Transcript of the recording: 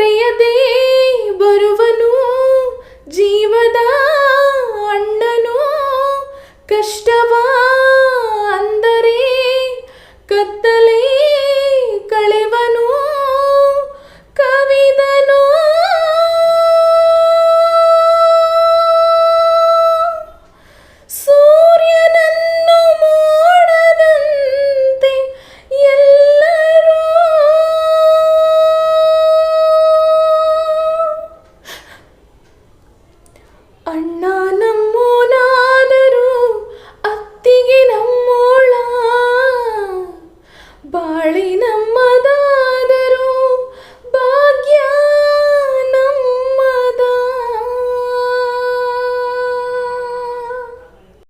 ತೆರೆಯದೆ ಬರುವನು ಜೀವದ ಅಣ್ಣನು ಕಷ್ಟವ அண்ணா